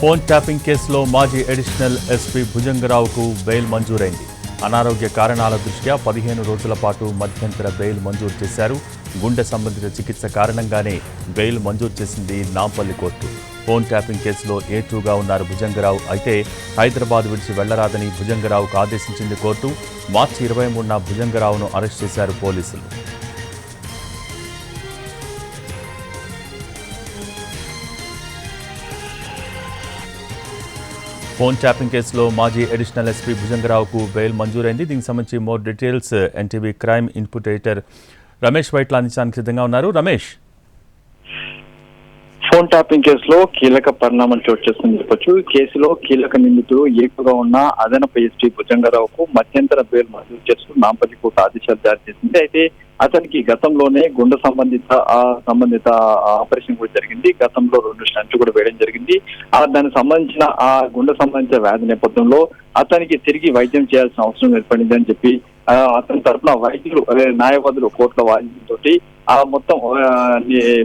Phone tapping కేసులో మాజీ additional SP భుజంగరావుకు బెయిల్ మంజూరైంది. అనారోగ్య కారణాల దృష్ట్యా పదిహేను రోజుల పాటు మధ్యంతర బెయిల్ మంజూరు చేశారు. గుండె సంబంధిత చికిత్స కారణంగానే బెయిల్ మంజూరు చేసింది నాంపల్లి కోర్టు. ఫోన్ ట్యాపింగ్ కేసులో ఏ ఉన్నారు భుజంగరావు? అయితే హైదరాబాద్ విడిచి వెళ్ళరాదని భుజంగరావుకు ఆదేశించింది కోర్టు. మార్చి ఇరవై మూడున భుజంగరావును అరెస్ట్ చేశారు పోలీసులు. ఫోన్ ట్యాపింగ్ కేసులో మాజీ అడిషనల్ ఎస్పీ భుజంగరావుకు బెయిల్ మంజూరైంది. దీనికి సంబంధించి more details NTV crime input editor Ramesh Vaitla అందించడానికి సిద్ధంగా ఉన్నారు. రమేష్. ఫోన్ ట్యాపింగ్ కేసులో కీలక పరిణామం చోటు చేసుకుని చెప్పొచ్చు. కేసులో కీలక నిందితుడు ఏకుగా ఉన్న అదనపు ఎస్పీ భుజంగరావుకు మధ్యంతర బెయిల్ మంజూరు చేస్తూ నాంపల్లి కోర్టు ఆదేశాలు జారీ చేసింది. అయితే అతనికి గతంలోనే గుండె సంబంధిత సంబంధిత ఆపరేషన్ కూడా జరిగింది. గతంలో రెండు స్టంట్లు కూడా వేయడం జరిగింది. ఆ దానికి సంబంధించిన ఆ గుండె సంబంధించిన వ్యాధి నేపథ్యంలో అతనికి తిరిగి వైద్యం చేయాల్సిన అవసరం ఏర్పడింది అని చెప్పి అతని తరఫున వైద్యులు న్యాయవాదులు కోర్టుల వాదించడంతో ఆ మొత్తం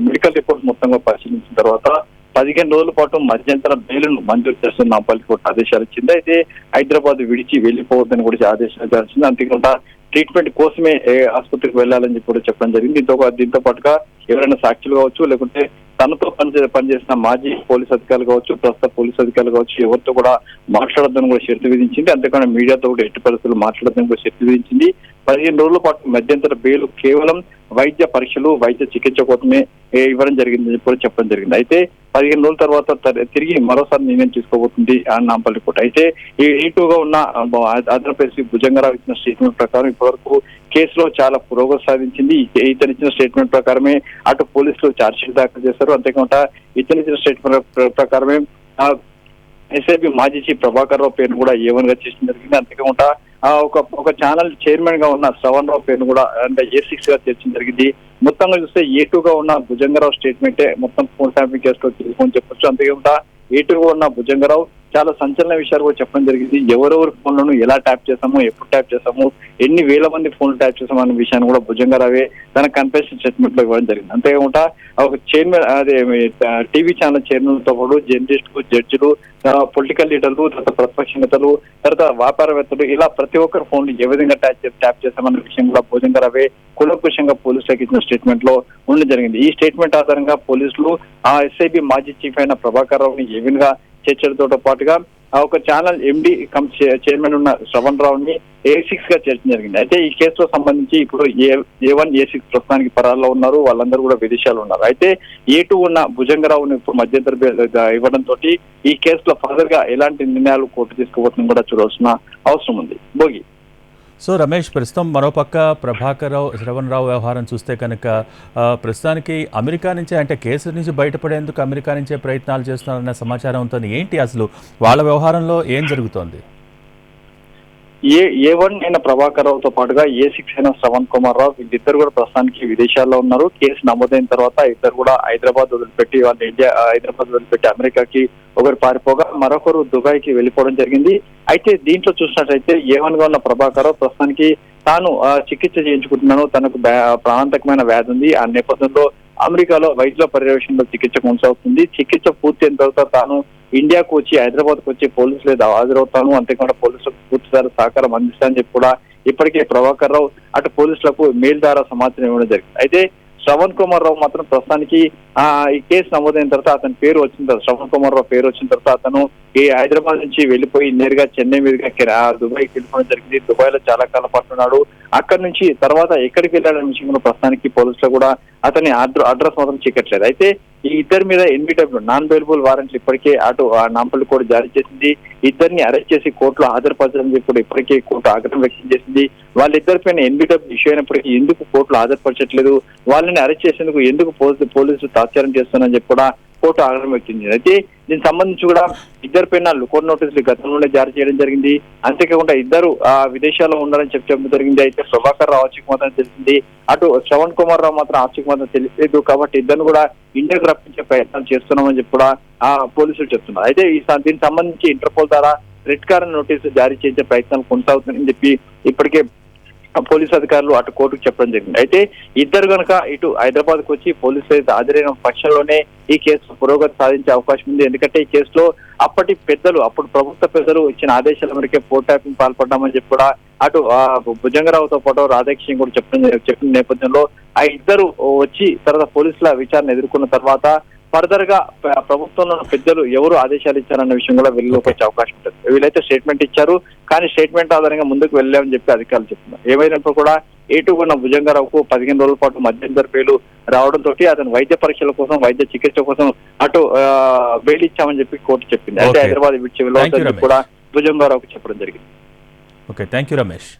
మెడికల్ రిపోర్ట్ మొత్తంగా పరిశీలించిన తర్వాత పదిహేను రోజుల పాటు మధ్యంతర బెయిల్ను మంజూరు చేస్తున్న నాంపల్లి కోర్టు ఆదేశాలు ఇచ్చింది. అయితే హైదరాబాద్ విడిచి వెళ్ళిపోవద్దని కూడా ఆదేశాలు జారీ చేసింది. అంతేకాకుండా ట్రీట్మెంట్ కోసమే ఏ, ఆసుపత్రికి వెళ్ళాలని చెప్పి కూడా చెప్పడం జరిగింది. దీంతో దీంతో పాటుగా ఎవరైనా సాక్షులు కావచ్చు లేకుంటే తనతో పని పనిచేసిన మాజీ పోలీస్ అధికారులు కావచ్చు ప్రస్తుత పోలీస్ అధికారులు కావచ్చు ఎవరితో కూడా మాట్లాడొద్దని కూడా షరతు విధించింది. అంతేకాకుండా మీడియాతో కూడా ఎట్టి పరిస్థితులు మాట్లాడొద్దని కూడా షరతు విధించింది. పదిహేను రోజుల పాటు మధ్యంతర బెయిల్ కేవలం వైద్య పరీక్షలు వైద్య చికిత్స కోసమే ఇవ్వడం జరిగిందని కూడా చెప్పడం జరిగింది. అయితే పదిహేను రోజుల తర్వాత తిరిగి మరోసారి నిర్ణయం తీసుకోబోతుంది అని నాంపల్లి కోర్టు. అయితే ఈ ఏటుగా ఉన్న ఆంధ్రప్రదేశ్ భుజంగరావు ఇచ్చిన స్టేట్మెంట్ ప్రకారం ఇప్పటివరకు కేసులో చాలా పురోగతి సాధించింది. ఇతను ఇచ్చిన స్టేట్మెంట్ ప్రకారమే అటు పోలీసులు ఛార్జ్షీట్ దాఖలు చేశారు. అంతేకాకుండా ఇతను ఇచ్చిన స్టేట్మెంట్ ప్రకారమే ఎస్ఐబి మాజీ చీఫ్ ప్రభాకర్ రావు పేరును కూడా ఏవన్గా చేసిన జరిగింది. అంతేకాకుండా ఆ, ఒక ఒక ఛానల్ చైర్మన్గా ఉన్న శ్రవణ్ రావు పేరును కూడా అంటే ఏ సిక్స్గా చేర్చడం జరిగింది. మొత్తంగా చూస్తే ఏ టూ గా ఉన్న భుజంగరావు స్టేట్మెంటే మొత్తం ఫోన్ ట్యాపింగ్ కేసులో తీసుకొని చెప్పొచ్చు. అంతేకాకుండా ఏ టూ గా ఉన్న భుజంగరావు చాలా సంచలన విషయాలు కూడా చెప్పడం జరిగింది. ఎవరెవరి ఫోన్లను ఎలా ట్యాప్ చేసాము ఎప్పుడు ట్యాప్ చేసాము ఎన్ని వేల మంది ఫోన్లు ట్యాప్ చేసాము అనే విషయాన్ని కూడా భుజంగరావే తన కన్ఫెషన్ స్టేట్మెంట్లో ఇవ్వడం జరిగింది. అంతేకాకుండా ఒక చైర్మన్ అదే టీవీ ఛానల్ చైర్మన్తో పాటు జర్నలిస్టులు జడ్జిలు పొలిటికల్ లీడర్లు తర్వాత ప్రతిపక్ష నేతలు తర్వాత వ్యాపారవేత్తలు ఇలా ప్రతి ఒక్కరి ఫోన్లు ఏ విధంగా ట్యాప్ ట్యాప్ చేశామన్న విషయం కూడా భోజంగరవే కులకుశంగా పోలీసులకు ఇచ్చిన స్టేట్మెంట్లో ఉండడం జరిగింది. ఈ స్టేట్మెంట్ ఆధారంగా పోలీసులు ఆ ఎస్ఐబి మాజీ చీఫ్ అయిన ప్రభాకర్ రావుని ఏ విధంగా చేర్చడంతో పాటుగా ఆ ఒక ఛానల్ ఎండి కమ్ చే- చైర్మన్ ఉన్న శ్రవణ్ రావుని ఏ సిక్స్గా చేర్చడం జరిగింది. అయితే ఈ కేసులో సంబంధించి ఇప్పుడు ఏ ఏ వన్ ఏ సిక్స్ ప్రస్తుతానికి పరాల్లో ఉన్నారు. వాళ్ళందరూ కూడా విదేశాలు ఉన్నారు. అయితే ఏ టూ ఉన్న భుజంగరావుని ఇప్పుడు మధ్యంతర ఇవ్వడంతో ఈ కేసులో ఫర్దర్గా ఎలాంటి నిర్ణయాలు కోర్టు తీసుకోబోతుందని కూడా చూడాల్సిన అవసరం ఉంది. భోగి. సో రమేష్ ప్రస్తుతం మరోపక్క ప్రభాకరరావు శ్రవణరావు శ్రవణ్ రావు వ్యవహారం చూస్తే కనుక ప్రస్తుతానికి అమెరికా నుంచే అంటే కేసు నుంచి బయటపడేందుకు అమెరికా నుంచే ప్రయత్నాలు చేస్తున్నారన్న సమాచారం ఉంటుంది ఏంటి అసలు? వాళ్ళ వ్యవహారంలో ఏం జరుగుతోంది? ఏ ఏ వన్ అయిన ప్రభాకర్ రావుతో పాటుగా ఏ సిక్స్ అయిన శ్రవణ్ కుమార్ రావు వీళ్ళిద్దరు కూడా ప్రస్తుతానికి విదేశాల్లో ఉన్నారు. కేసు నమోదైన తర్వాత ఇద్దరు కూడా హైదరాబాద్ వదిలిపెట్టి వాళ్ళు ఇండియా హైదరాబాద్ వదిలిపెట్టి అమెరికాకి ఒకరు పారిపోగా మరొకరు దుబాయ్కి వెళ్ళిపోవడం జరిగింది. అయితే దీంట్లో చూసినట్లయితే ఏ వన్గా ఉన్న ప్రభాకర్ రావు ప్రస్తుతానికి తాను చికిత్స చేయించుకుంటున్నాను. తనకు బ్యా- ప్రాణాంతకమైన వ్యాధి ఉంది. ఆ నేపథ్యంలో అమెరికాలో వైద్యుల పర్యవేక్షణలో చికిత్స కొనసాగుతుంది. చికిత్స పూర్తయిన తర్వాత తాను ఇండియాకు వచ్చి హైదరాబాద్కు వచ్చి పోలీసులు ఏదో హాజరవుతాను. అంతేకాకుండా పోలీసులకు పూర్తిసారి సహకారం అందిస్తానని చెప్పి కూడా ఇప్పటికే ప్రభాకర్ రావు అటు పోలీసులకు మెయిల్ ద్వారా సమాచారం ఇవ్వడం జరిగింది. అయితే శ్రవణ్ కుమార్ రావు మాత్రం ప్రస్తుతానికి ఆ ఈ కేసు నమోదైన తర్వాత అతని పేరు వచ్చిన తర్వాత శ్రవణ్ కుమార్ రావు పేరు వచ్చిన తర్వాత అతను ఈ హైదరాబాద్ నుంచి వెళ్ళిపోయి నేరుగా చెన్నై మీదుగా ఆ దుబాయ్కి వెళ్ళిపోవడం జరిగింది. దుబాయ్లో చాలా కాలం పాటు ఉన్నాడు. అక్కడి నుంచి తర్వాత ఎక్కడికి వెళ్ళాడనే విషయంలో ప్రస్తుతానికి పోలీసులు కూడా అతని అడ్రస్ మాత్రం చిక్కట్లేదు అయితే ఈ ఇద్దరి మీద ఎన్బిడబ్ల్యూ నాన్ బెయిలబుల్ వారెంట్లు ఇప్పటికే అటు ఆ నాంపల్లి కోర్టు జారీ చేసింది. ఇద్దరిని అరెస్ట్ చేసి కోర్టులో హాజరుపరచడం చెప్పి కూడా ఇప్పటికే కోర్టు ఆగ్రహం వ్యక్తం చేసింది. వాళ్ళిద్దరిపైన ఎన్బిడబ్ల్యూ ఇష్యూ అయినప్పటికీ ఎందుకు కోర్టులో హాజరుపరచట్లేదు? వాళ్ళని అరెస్ట్ చేసేందుకు ఎందుకు పోలీసులు తాత్సారం చేస్తున్నారని చెప్పి కూడా కోర్టు ఆగ్రహం వ్యక్తం చేసింది. అయితే దీనికి సంబంధించి కూడా ఇద్దరు పెన్నాళ్ళు కోర్టు నోటీసులు గతంలోనే జారీ చేయడం జరిగింది. అంతేకాకుండా ఇద్దరు ఆ విదేశాల్లో ఉన్నారని చెప్పి చెప్పడం జరిగింది. అయితే ప్రభాకర్ రావు ఆచూక్ మాత్రం తెలిసింది. అటు శ్రవణ్ కుమార్ రావు మాత్రం ఆచూక్ మాత్రం తెలియలేదు. కాబట్టి ఇద్దరు కూడా ఇండియాకు రప్పించే ప్రయత్నం చేస్తున్నామని చెప్పి కూడా ఆ పోలీసులు చెప్తున్నారు. అయితే ఈ దీనికి సంబంధించి ఇంటర్పోల్ ద్వారా రెడ్ కార్ నోటీసు జారీ చేసే ప్రయత్నాలు కొనసాగుతుందని చెప్పి ఇప్పటికే పోలీసు అధికారులు అటు కోర్టుకు చెప్పడం జరిగింది. అయితే ఇద్దరు కనుక ఇటు హైదరాబాద్కు వచ్చి పోలీసులు అయితే హాజరైన పక్షంలోనే ఈ కేసు పురోగతి సాధించే అవకాశం ఉంది. ఎందుకంటే ఈ కేసులో అప్పటి పెద్దలు అప్పుడు ప్రభుత్వ పెద్దలు ఇచ్చిన ఆదేశాల మేరకే పోటాపింగ్ పాల్పడ్డామని చెప్పి కూడా అటు ఆ భుజంగరావుతో పాటు రాధాకృష్ణ కూడా చెప్పడం చెప్పిన నేపథ్యంలో ఆ ఇద్దరు వచ్చి తర్వాత పోలీసుల విచారణ ఎదుర్కొన్న తర్వాత ఫర్దర్గా ప్ర- ప్రభుత్వంలో ఉన్న పెద్దలు ఎవరు ఆదేశాలు ఇచ్చారన్న విషయం కూడా వెలుగులోకి వచ్చే అవకాశం ఉంటుంది. వీళ్ళైతే స్టేట్మెంట్ ఇచ్చారు కానీ స్టేట్మెంట్ ఆధారంగా ముందుకు వెళ్ళామని చెప్పి అధికారులు చెప్తున్నారు. ఏమైనప్పుడు కూడా ఏటు ఉన్న భుజంగారావుకు పదిహేను రోజుల పాటు మధ్యంతర పేలు రావడంతో అతను వైద్య పరీక్షల కోసం వైద్య చికిత్స కోసం అటు బెయిల్ ఇచ్చామని చెప్పి కోర్టు చెప్పింది. Okay. హైదరాబాద్ విడిచి వెళ్ళవద్దని. కూడా భుజంగారావుకు చెప్పడం జరిగింది. ఓకే. Thank you Ramesh.